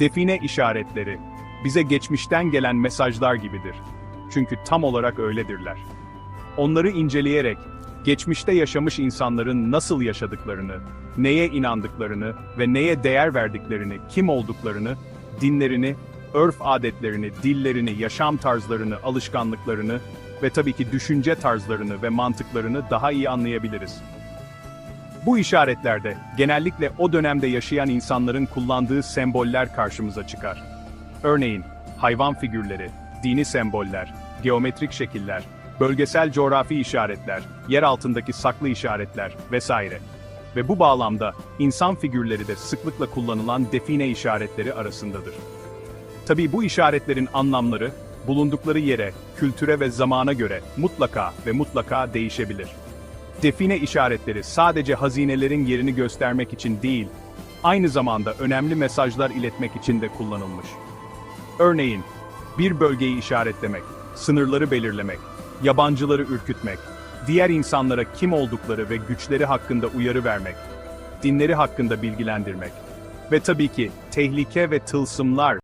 Define işaretleri, bize geçmişten gelen mesajlar gibidir. Çünkü tam olarak öyledirler. Onları inceleyerek, geçmişte yaşamış insanların nasıl yaşadıklarını, neye inandıklarını ve neye değer verdiklerini, kim olduklarını, dinlerini, örf adetlerini, dillerini, yaşam tarzlarını, alışkanlıklarını ve tabii ki düşünce tarzlarını ve mantıklarını daha iyi anlayabiliriz. Bu işaretlerde genellikle o dönemde yaşayan insanların kullandığı semboller karşımıza çıkar. Örneğin hayvan figürleri, dini semboller, geometrik şekiller, bölgesel coğrafi işaretler, yer altındaki saklı işaretler vesaire. Ve bu bağlamda insan figürleri de sıklıkla kullanılan define işaretleri arasındadır. Tabii bu işaretlerin anlamları bulundukları yere, kültüre ve zamana göre mutlaka ve mutlaka değişebilir. Define işaretleri sadece hazinelerin yerini göstermek için değil, aynı zamanda önemli mesajlar iletmek için de kullanılmış. Örneğin, bir bölgeyi işaretlemek, sınırları belirlemek, yabancıları ürkütmek, diğer insanlara kim oldukları ve güçleri hakkında uyarı vermek, dinleri hakkında bilgilendirmek ve tabii ki tehlike ve tılsımlar